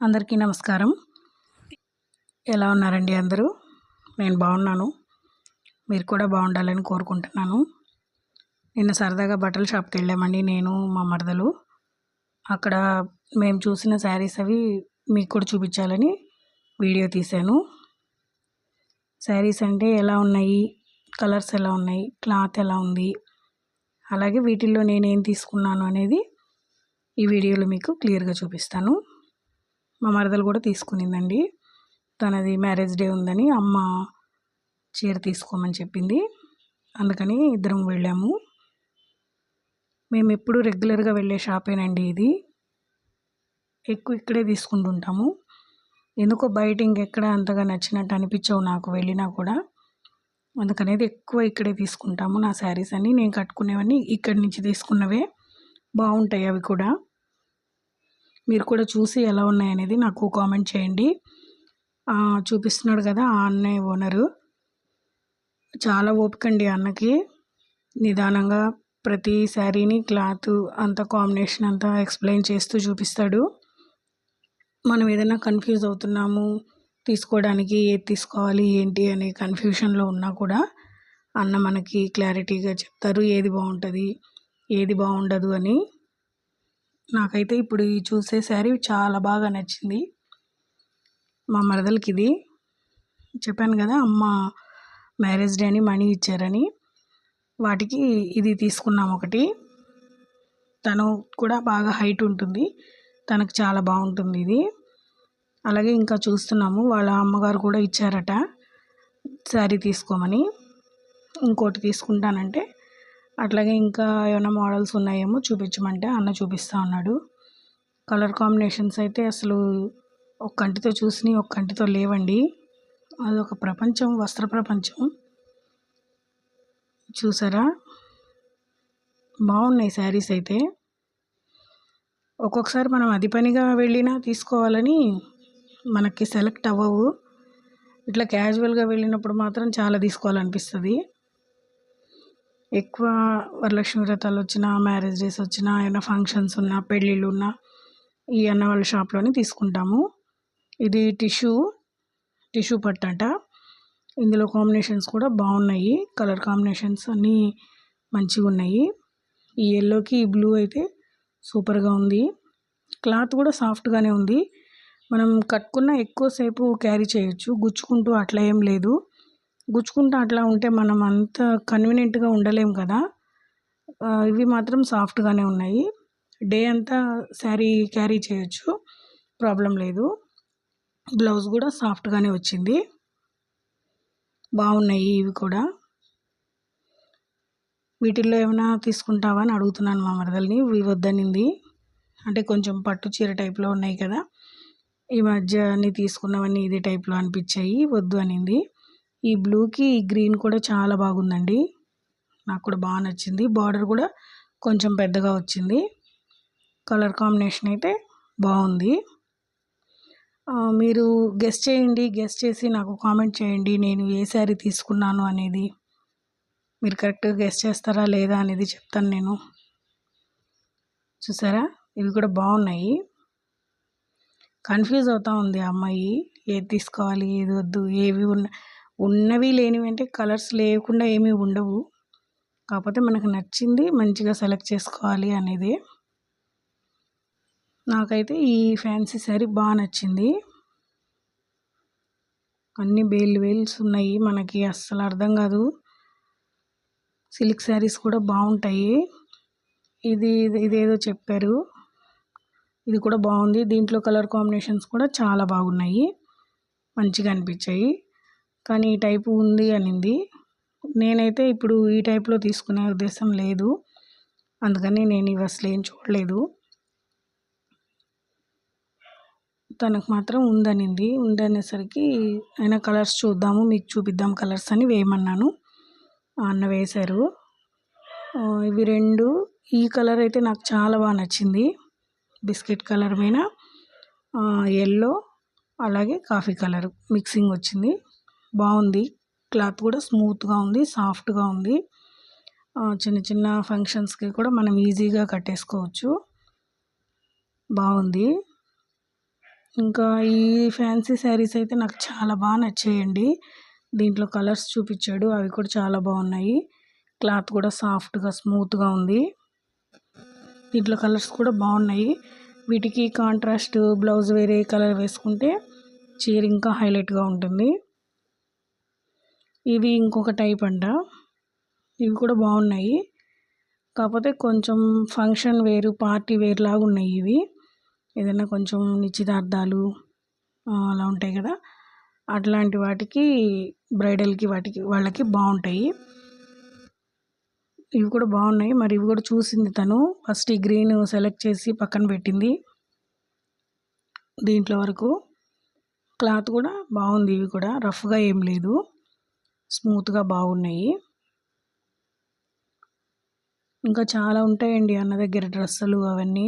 అందరికీ నమస్కారం. ఎలా ఉన్నారండి అందరూ? నేను బాగున్నాను. మీరు కూడా బాగుండాలని కోరుకుంటున్నాను. నిన్న సరదాగా బట్టల షాప్కి వెళ్ళామండి నేను మా మరదలు. అక్కడ మేము చూసిన శారీస్ అవి మీకు కూడా చూపించాలని వీడియో తీశాను. శారీస్ అంటే ఎలా ఉన్నాయి? కలర్స్ ఎలా ఉన్నాయి? క్లాత్ ఎలా ఉంది? అలాగే వీటిల్లో నేనేం తీసుకున్నాను అనేది ఈ వీడియోలో మీకు క్లియర్గా చూపిస్తాను. మా మరదలు కూడా తీసుకునిందండి. తనది మ్యారేజ్ డే ఉందని అమ్మ చీర తీసుకోమని చెప్పింది. అందుకని ఇద్దరం వెళ్ళాము. మేము ఎప్పుడు రెగ్యులర్గా వెళ్ళే షాపేనండి ఇది. ఎక్కువ ఇక్కడే తీసుకుంటుంటాము. ఎందుకో బయట ఇంకెక్కడ అంతగా నచ్చినట్టు అనిపించవు నాకు వెళ్ళినా కూడా. అందుకనేది ఎక్కువ ఇక్కడే తీసుకుంటాము. నా శారీస్ అన్ని నేను కట్టుకునేవన్నీ ఇక్కడి నుంచి తీసుకున్నవే. బాగుంటాయి అవి కూడా. మీరు కూడా చూసి ఎలా ఉన్నాయనేది నాకు కామెంట్ చేయండి. చూపిస్తున్నాడు కదా ఆ అన్నయ్య ఓనరు. చాలా ఓపిక అండి అన్నకి. నిదానంగా ప్రతి శారీని క్లాత్ అంత కాంబినేషన్ అంతా ఎక్స్ప్లెయిన్ చేస్తూ చూపిస్తాడు. మనం ఏదైనా కన్ఫ్యూజ్ అవుతున్నాము తీసుకోవడానికి ఏది తీసుకోవాలి ఏంటి అనే కన్ఫ్యూషన్లో ఉన్నా కూడా అన్న మనకి క్లారిటీగా చెప్తారు ఏది బాగుంటుంది ఏది బాగుండదు అని. నాకైతే ఇప్పుడు చూసే శారీ చాలా బాగా నచ్చింది. మా మరదలకి ఇది చెప్పాను కదా అమ్మ మ్యారేజ్ డే అని మనీ ఇచ్చారని. వాటికి ఇది తీసుకున్నాం ఒకటి. తను కూడా బాగా హైట్ ఉంటుంది. తనకు చాలా బాగుంటుంది ఇది. అలాగే ఇంకా చూస్తున్నాము వాళ్ళ అమ్మగారు కూడా ఇచ్చారట. శారీ తీసుకోమని. ఇంకోటి తీసుకుంటానంటే అట్లాగే ఇంకా ఏమైనా మోడల్స్ ఉన్నాయేమో చూపించమంటే అన్న చూపిస్తూ ఉన్నాడు. కలర్ కాంబినేషన్స్ అయితే అసలు ఒక కంటితో చూసి ఒక కంటితో లేవండి. అది ఒక ప్రపంచం వస్త్ర ప్రపంచం. చూసారా? బాగున్నాయి శారీస్ అయితే. ఒక్కొక్కసారి మనం అది పనిగా వెళ్ళినా తీసుకోవాలని మనకి సెలెక్ట్ అవ్వవు. ఇట్లా క్యాజువల్గా వెళ్ళినప్పుడు మాత్రం చాలా తీసుకోవాలనిపిస్తుంది. ఎక్కువ వరలక్ష్మి వ్రతాలు వచ్చినా మ్యారేజ్ డేస్ వచ్చినా ఏమైనా ఫంక్షన్స్ ఉన్నా పెళ్ళిళ్ళు ఉన్నా ఈ అన్న వాళ్ళ షాప్లోనే తీసుకుంటాము. ఇది టిష్యూ టిష్యూ పట్టంట ఇందులో కాంబినేషన్స్ కూడా బాగున్నాయి. కలర్ కాంబినేషన్స్ అన్నీ మంచిగా ఉన్నాయి. ఈ ఎల్లోకి ఈ బ్లూ అయితే సూపర్గా ఉంది. క్లాత్ కూడా సాఫ్ట్గానే ఉంది. మనం కట్టుకున్న ఎక్కువసేపు క్యారీ చేయొచ్చు. గుచ్చుకుంటూ అట్లా ఏం లేదు. గుచ్చుకుంటూ అట్లా ఉంటే మనం అంత కన్వీనియంట్గా ఉండలేం కదా. ఇవి మాత్రం సాఫ్ట్గానే ఉన్నాయి. డే అంతా శారీ క్యారీ చేయొచ్చు. ప్రాబ్లం లేదు. బ్లౌజ్ కూడా సాఫ్ట్గానే వచ్చింది. బాగున్నాయి ఇవి కూడా. వీటిల్లో ఏమైనా తీసుకుంటావా అని అడుగుతున్నాను మా మరదల్ని. ఇవి వద్దనింది. అంటే కొంచెం పట్టు చీర టైప్లో ఉన్నాయి కదా. ఈ మధ్య అన్నీ తీసుకున్నవన్నీ ఇదే టైప్లో అనిపించాయి. వద్దు అనింది. ఈ బ్లూకి ఈ గ్రీన్ కూడా చాలా బాగుందండి. నాకు కూడా బాగా నచ్చింది. బార్డర్ కూడా కొంచెం పెద్దగా వచ్చింది. కలర్ కాంబినేషన్ అయితే బాగుంది. మీరు గెస్ట్ చేయండి. గెస్ట్ చేసి నాకు కామెంట్ చేయండి. నేను ఏ శారీ తీసుకున్నాను అనేది మీరు కరెక్ట్గా గెస్ట్ చేస్తారా లేదా అనేది చెప్తాను నేను. చూసారా? ఇవి కూడా బాగున్నాయి. కన్ఫ్యూజ్ అవుతూ ఉంది అమ్మాయి. ఏది తీసుకోవాలి? ఏది వద్దు? ఏవి ఉన్నాయి ఉన్నవి లేనివి అంటే కలర్స్ లేకుండా ఏమీ ఉండవు. కాకపోతే మనకు నచ్చింది మంచిగా సెలెక్ట్ చేసుకోవాలి అనేది. నాకైతే ఈ ఫ్యాన్సీ శారీ బాగా నచ్చింది. అన్ని బేల్ వేల్స్ ఉన్నాయి మనకి అస్సలు అర్థం కాదు. సిల్క్ శారీస్ కూడా బాగుంటాయి. ఇది ఇదేదో చెప్పారు. ఇది కూడా బాగుంది. దీంట్లో కలర్ కాంబినేషన్స్ కూడా చాలా బాగున్నాయి. మంచిగా అనిపించాయి. కానీ ఈ టైపు ఉంది అనింది. నేనైతే ఇప్పుడు ఈ టైప్లో తీసుకునే ఉద్దేశం లేదు. అందుకని నేను ఇవి అసలు ఏం చూడలేదు. తనకు మాత్రం ఉందనింది. ఉందనేసరికి అయినా కలర్స్ చూద్దాము మీకు చూపిద్దాం కలర్స్ అని వేయమన్నాను. అన్న వేశారు. ఇవి రెండు. ఈ కలర్ అయితే నాకు చాలా బాగా నచ్చింది. బిస్కెట్ కలర్ మీద ఎల్లో అలాగే కాఫీ కలర్ మిక్సింగ్ వచ్చింది. బాగుంది. క్లాత్ కూడా స్మూత్గా ఉంది సాఫ్ట్గా ఉంది. చిన్న చిన్న ఫంక్షన్స్కి కూడా మనం ఈజీగా కట్టేసుకోవచ్చు. బాగుంది. ఇంకా ఈ ఫ్యాన్సీ శారీస్ అయితే నాకు చాలా బాగా నచ్చాయండి. దీంట్లో కలర్స్ చూపించాడు అవి కూడా చాలా బాగున్నాయి. క్లాత్ కూడా సాఫ్ట్గా స్మూత్గా ఉంది. దీంట్లో కలర్స్ కూడా బాగున్నాయి. వీటికి కాంట్రాస్ట్ బ్లౌజ్ వేరే కలర్ వేసుకుంటే చీర ఇంకా హైలైట్గా ఉంటుంది. ఇవి ఇంకొక టైప్ అంట. ఇవి కూడా బాగున్నాయి. కాకపోతే కొంచెం ఫంక్షన్ వేరు పార్టీ వేర్ లాగా ఉన్నాయి ఇవి. ఏదైనా కొంచెం నిశ్చితార్థాలు అలా ఉంటాయి కదా. అట్లాంటి వాటికి బ్రైడల్కి వాటికి వాళ్ళకి బాగుంటాయి. ఇవి కూడా బాగున్నాయి. మరి ఇవి కూడా చూసింది తను. ఫస్ట్ ఈ గ్రీన్ సెలెక్ట్ చేసి పక్కన పెట్టింది. దీంట్లో వరకు క్లాత్ కూడా బాగుంది ఇవి కూడా. రఫ్గా ఏం లేదు. స్మూత్గా బాగున్నాయి. ఇంకా చాలా ఉంటాయండి అన్న దగ్గర డ్రెస్సులు అవన్నీ.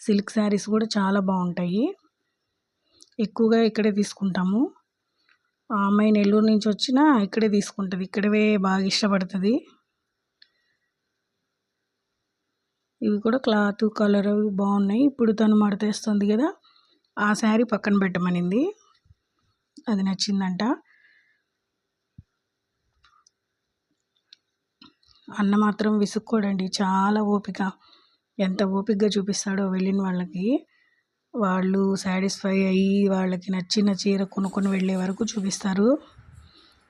సిల్క్ శారీస్ కూడా చాలా బాగుంటాయి. ఎక్కువగా ఇక్కడే తీసుకుంటాము. ఆ అమ్మాయి నెల్లూరు నుంచి వచ్చినా ఇక్కడే తీసుకుంటుంది. ఇక్కడవే బాగా ఇష్టపడుతుంది. ఇవి కూడా క్లాత్ కలర్ బాగున్నాయి. ఇప్పుడు తను మడతేస్తుంది కదా ఆ శారీ పక్కన పెట్టమనింది. అది నచ్చిందంట. అన్న మాత్రం విసుక్కోడండి. చాలా ఓపిక. ఎంత ఓపికగా చూపిస్తాడో వెళ్ళిన వాళ్ళకి. వాళ్ళు సాటిస్ఫై అయ్యి వాళ్ళకి నచ్చిన చీర కొనుక్కొని వెళ్ళే వరకు చూపిస్తారు.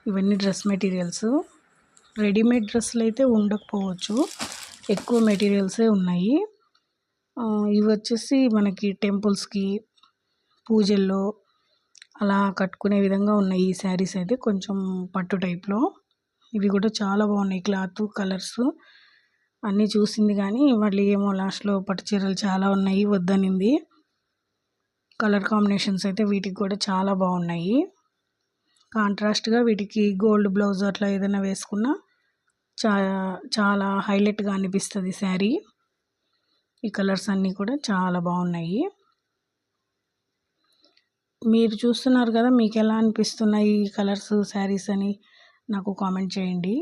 ఇవన్నీ డ్రెస్ మెటీరియల్స్. రెడీమేడ్ డ్రెస్సులు అయితే ఉండకపోవచ్చు. ఎక్కువ మెటీరియల్సే ఉన్నాయి. ఇవి వచ్చేసి మనకి టెంపుల్స్కి పూజల్లో అలా కట్టుకునే విధంగా ఉన్నాయి ఈ శారీస్ అయితే కొంచెం పట్టు టైప్లో. ఇవి కూడా చాలా బాగున్నాయి క్లాత్ కలర్స్. అన్నీ చూసింది కానీ మళ్ళీ ఏమో లాస్ట్లో పట్టు చీరలు చాలా ఉన్నాయి వద్దనింది. కలర్ కాంబినేషన్స్ అయితే వీటికి కూడా చాలా బాగున్నాయి. కాంట్రాస్ట్గా వీటికి గోల్డ్ బ్లౌజ్ అట్లా ఏదైనా వేసుకున్నా చా చాలా హైలైట్గా అనిపిస్తుంది శారీ. ఈ కలర్స్ అన్నీ కూడా చాలా బాగున్నాయి. మీరు చూస్తున్నారు కదా మీకు ఎలా అనిపిస్తున్నాయి ఈ కలర్స్ శారీస్ అని? నాకు కామెంట్ చేయండి.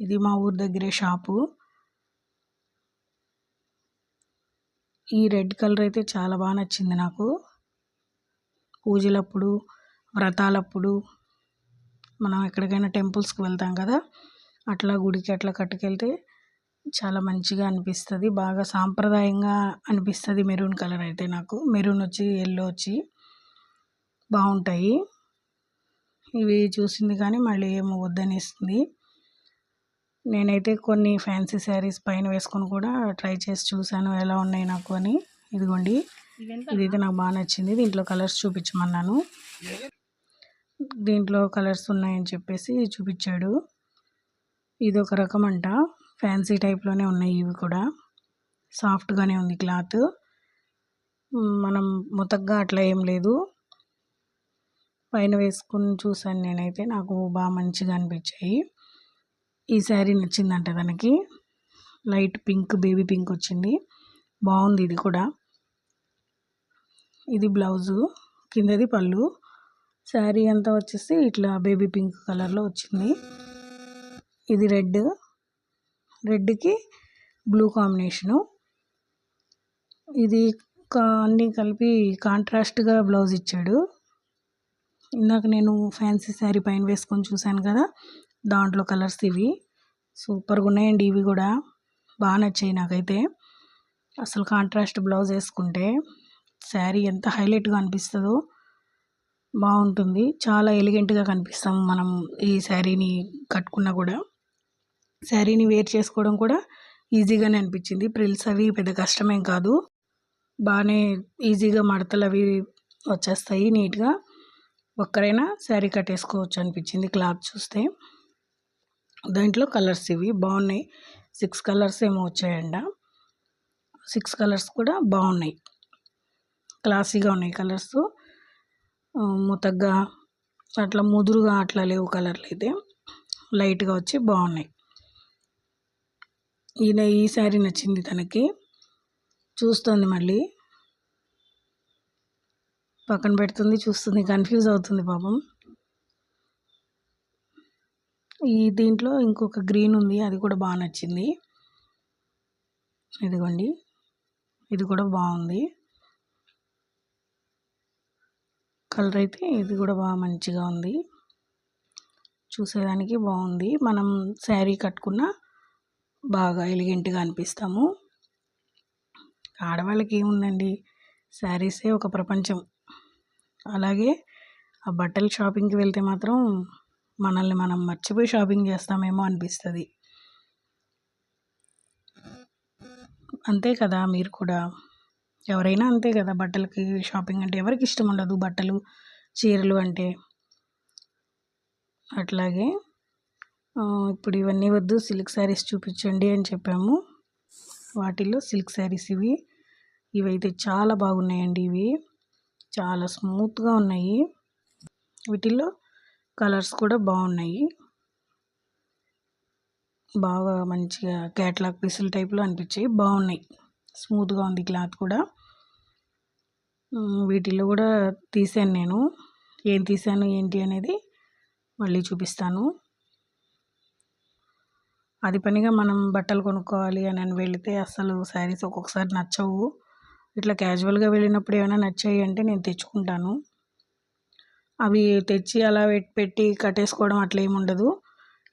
ఇది మా ఊరి దగ్గరే షాపు. ఈ రెడ్ కలర్ అయితే చాలా బాగా నచ్చింది నాకు. పూజలప్పుడు వ్రతాలప్పుడు మనం ఎక్కడికైనా టెంపుల్స్కి వెళ్తాం కదా అట్లా గుడికి అట్లా కట్టుకెళ్తే చాలా మంచిగా అనిపిస్తుంది. బాగా సాంప్రదాయంగా అనిపిస్తుంది మెరూన్ కలర్ అయితే నాకు. మెరూన్ వచ్చి ఎల్లో వచ్చి బాగుంటాయి. ఇవి చూసింది కానీ మళ్ళీ ఏమో వద్దనేస్తుంది నేనైతే కొన్ని ఫ్యాన్సీ శారీస్ పైన వేసుకొని కూడా ట్రై చేసి చూశాను ఎలా ఉన్నాయి నాకు అని. ఇదిగోండి ఇదైతే నాకు బాగా నచ్చింది. దీంట్లో కలర్స్ చూపించమన్నాను. దీంట్లో కలర్స్ ఉన్నాయని చెప్పేసి చూపించాడు. ఇది ఒక రకం అంట ఫ్యాన్సీ టైప్లోనే ఉన్నాయి ఇవి కూడా. సాఫ్ట్గానే ఉంది క్లాత్. మనం ముతగ్గా అట్లా ఏం లేదు. పైన వేసుకుని చూసాను నేనైతే. నాకు బాగా మంచిగా అనిపించాయి. ఈ శారీ నచ్చిందంట తనకి. లైట్ పింక్ బేబీ పింక్ వచ్చింది. బాగుంది ఇది కూడా. ఇది బ్లౌజు కిందది పళ్ళు. శారీ అంతా వచ్చేసి ఇట్లా బేబీ పింక్ కలర్లో వచ్చింది. ఇది రెడ్. రెడ్కి blue combination. ఇది అన్నీ కలిపి కాంట్రాస్ట్గా బ్లౌజ్ ఇచ్చాడు. ఇందాక నేను ఫ్యాన్సీ శారీ పైన వేసుకొని చూశాను కదా దాంట్లో కలర్స్ ఇవి. సూపర్గా ఉన్నాయండి ఇవి కూడా. బాగా నచ్చాయి నాకైతే. అసలు కాంట్రాస్ట్ బ్లౌజ్ వేసుకుంటే శారీ ఎంత హైలైట్గా అనిపిస్తుందో బాగుంటుంది. చాలా ఎలిగెంట్గా కనిపిస్తాం మనం ఈ శారీని కట్టుకున్నా కూడా. శారీని వేర్ చేసుకోవడం కూడా ఈజీగానే అనిపించింది. ప్రిల్స్ అవి పెద్ద కష్టమేం కాదు. బాగానే ఈజీగా మడతలు అవి వచ్చేస్తాయి నీట్గా ఒక్కరైనా శారీ కట్టేసుకోవచ్చు అనిపించింది క్లాత్ చూస్తే. దాంట్లో కలర్స్ ఇవి బాగున్నాయి. సిక్స్ కలర్స్ ఏమో వచ్చాయండ సిక్స్ కలర్స్ కూడా బాగున్నాయి. క్లాసీగా ఉన్నాయి కలర్స్. ముతగ్గా అట్లా ముదురుగా అట్లా లేవు కలర్లు అయితే. లైట్గా వచ్చి బాగున్నాయి. ఈయన ఈ శారీ నచ్చింది తనకి. చూస్తుంది మళ్ళీ. పక్కన పెడుతుంది చూస్తుంది కన్ఫ్యూజ్ అవుతుంది పాపం. ఈ దీంట్లో ఇంకొక గ్రీన్ ఉంది అది కూడా బాగా నచ్చింది. ఇదిగోండి ఇది కూడా బాగుంది. కలర్ అయితే ఇది కూడా బాగా మంచిగా ఉంది. చూసేదానికి బాగుంది. మనం శారీ కట్టుకున్న బాగా ఎలిగెంట్గా అనిపిస్తాము. ఆడవాళ్ళకి ఏముందండి? శారీసే ఒక ప్రపంచం. అలాగే ఆ బట్టల షాపింగ్కి వెళ్తే మాత్రం మనల్ని మనం మర్చిపోయి షాపింగ్ చేస్తామేమో అనిపిస్తుంది. అంతే కదా మీరు కూడా. ఎవరైనా అంతే కదా బట్టలకి షాపింగ్ అంటే ఎవరికి ఇష్టం ఉండదు బట్టలు చీరలు అంటే. అట్లాగే ఇప్పుడు ఇవన్నీ వద్దు సిల్క్ శారీస్ చూపించండి అని చెప్పాము. వాటిల్లో సిల్క్ శారీస్ ఇవి. ఇవైతే చాలా బాగున్నాయండి ఇవి. చాలా స్మూత్గా ఉన్నాయి. వీటిల్లో కలర్స్ కూడా బాగున్నాయి. బాగా మంచిగా క్యాట్లాగ్ పీసులు టైప్లో అనిపించాయి. బాగున్నాయి. స్మూత్గా ఉంది క్లాత్ కూడా. వీటిల్లో కూడా తీసాను నేను. ఏం తీసాను ఏంటి అనేది మళ్ళీ చూపిస్తాను. అది పనిగా మనం బట్టలు కొనుక్కోవాలి అని అని వెళితే అసలు శారీస్ ఒక్కొక్కసారి నచ్చవు. ఇట్లా క్యాజువల్గా వెళ్ళినప్పుడు ఏమైనా నచ్చాయి అంటే నేను తెచ్చుకుంటాను. అవి తెచ్చి అలా పెట్టి కట్టేసుకోవడం అట్లా ఏమి ఉండదు.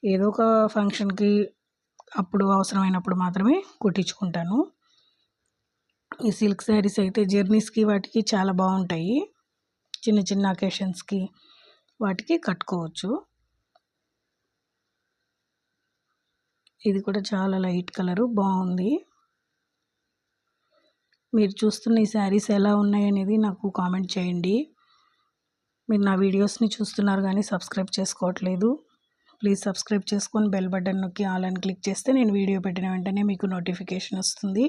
ఏదో ఒక ఫంక్షన్కి అప్పుడు అవసరమైనప్పుడు మాత్రమే కుట్టించుకుంటాను. ఈ సిల్క్ శారీస్ అయితే జర్నీస్కి వాటికి చాలా బాగుంటాయి. చిన్న చిన్న అకేషన్స్కి వాటికి కట్టుకోవచ్చు. ఇది కూడా చాలా లైట్ కలరు బాగుంది. మీరు చూస్తున్న ఈ శారీస్ ఎలా ఉన్నాయి అనేది నాకు కామెంట్ చేయండి. మీరు నా వీడియోస్ని చూస్తున్నారు కానీ సబ్స్క్రైబ్ చేసుకోవట్లేదు. ప్లీజ్ సబ్స్క్రైబ్ చేసుకొని బెల్ బటన్ నొక్కి ఆల్ అని క్లిక్ చేస్తే నేను వీడియో పెట్టిన వెంటనే మీకు నోటిఫికేషన్ వస్తుంది.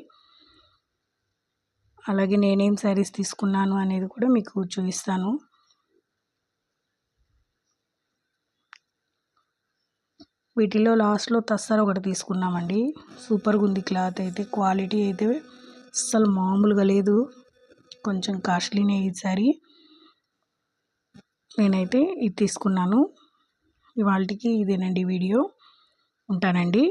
అలాగే నేనేం శారీస్ తీసుకున్నాను అనేది కూడా మీకు చూపిస్తాను. వీటిలో లాస్ట్లో తస్సర్ ఒకటి తీసుకున్నామండి. సూపర్గా ఉంది క్లాత్ అయితే క్వాలిటీ అయితే అస్సలు మామూలుగా లేదు. కొంచెం కాస్ట్లీనే ఈ సారీ. నేనైతే ఇది తీసుకున్నాను. ఇవాళకి ఇదేనండి వీడియో. ఉంటానండి.